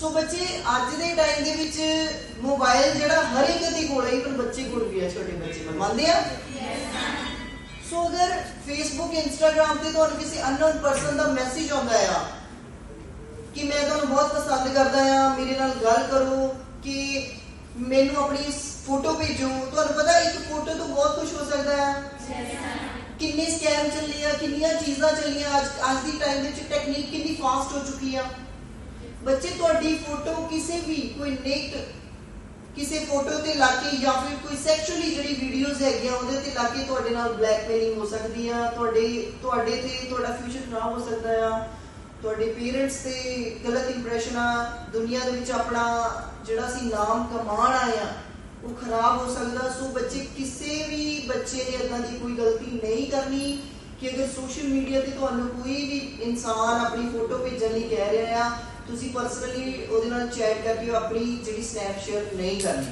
ਸੋ ਬੱਚੇ, ਅੱਜ ਦੇ ਟਾਈਮ ਦੇ ਵਿੱਚ ਮੋਬਾਈਲ ਜਿਹੜਾ ਹਰ ਇੱਕ ਦੇ ਕੋਲ ਹੈ ਇਵਨ ਬੱਚੇ ਕੋਲ ਵੀ ਹੈ, ਛੋਟੇ ਬੱਚੇ ਕੋਲ। ਮੰਨਦੇ ਆ? ਸੋ ਅਗਰ ਫੇਸਬੁੱਕ ਇੰਸਟਾਗ੍ਰam ਤੇ ਤੁਹਾਨੂੰ ਕਿਸੇ ਅਨਨੋਨ ਪਰਸਨ ਦਾ ਮੈਸੇਜ ਆਉਂਦਾ ਆ ਕਿ ਮੈਂ ਤੁਹਾਨੂੰ ਬਹੁਤ ਪਸੰਦ ਕਰਦਾ ਆ, ਮੇਰੇ ਨਾਲ ਗੱਲ ਕਰੋ, ਕਿ ਮੈਨੂੰ ਆਪਣੀ ਫੋਟੋ ਭੇਜੋ, ਤੁਹਾਨੂੰ ਪਤਾ ਇੱਕ ਫੋਟੋ ਤੋਂ ਬਹੁਤ ਕੁਝ ਹੋ ਸਕਦਾ ਹੈ ਕਿੰਨੇ ਸਕੈਮ ਚੱਲੇ ਆ, ਕਿੰਨੀਆਂ ਚੀਜ਼ਾਂ ਚੱਲੀਆਂ, ਅੱਜ ਅੱਜ ਦੀ ਟਾਈਮ ਦੇ ਵਿੱਚ ਟੈਕਨੀਕ ਕਿੰਨੀ ਫਾਸਟ ਹੋ ਚੁੱਕੀ ਆ। ਬੱਚੇ, ਤੁਹਾਡੀ ਫੋਟੋ ਕਿਸੇ ਵੀ, ਕੋਈ ਨੇਕ ਕਿਸੇ ਫੋਟੋ ਤੇ ਲਾ ਕੇ ਜਾਂ ਫਿਰ ਕੋਈ ਸੈਕਸ਼ੂਅਲੀ ਜਿਹੜੀ ਵੀਡੀਓਜ਼ ਹੈਗੀਆਂ, ਉਹਦੇ ਤੇ ਲਾ ਕੇ ਤੁਹਾਡੇ ਨਾਲ ਬਲੈਕਮੇਲਿੰਗ ਹੋ ਸਕਦੀ ਆ, ਤੁਹਾਡੇ ਤੁਹਾਡੇ ਤੇ ਤੁਹਾਡਾ ਫਿਊਚਰ ਖਰਾਬ ਹੋ ਸਕਦਾ ਆ, ਤੁਹਾਡੇ ਪੇਰੈਂਟਸ ਤੇ ਗਲਤ ਇੰਪ੍ਰੈਸ਼ਨ ਆ, ਦੁਨੀਆ ਦੇ ਵਿੱਚ ਆਪਣਾ ਜਿਹੜਾ ਸੀ ਨਾਮ ਕਮਾਣ ਆਇਆ ਉਹ ਖਰਾਬ ਹੋ ਸਕਦਾ। ਸੋ ਬੱਚੇ, ਕਿਸੇ ਵੀ ਬੱਚੇ ਨੇ ਇਦਾਂ ਦੀ ਕੋਈ ਗਲਤੀ ਨਹੀਂ ਕਰਨੀ। ਕਿ ਅਗਰ ਸੋਸ਼ਲ ਮੀਡੀਆ ਤੇ ਤੁਹਾਨੂੰ ਕੋਈ ਵੀ ਇਨਸਾਨ ਆਪਣੀ ਫੋਟੋ ਭੇਜਣ ਲਈ ਕਹਿ ਰਿਹਾ ਆ, ਤੁਸੀਂ ਪਰਸਨਲੀ ਉਹਦੇ ਨਾਲ ਚੈਟ ਕਰਕੇ ਆਪਣੀ ਜਿਹੜੀ ਸਨੈਪ ਸ਼ੇਅਰ ਨਹੀਂ ਕਰਨੀ।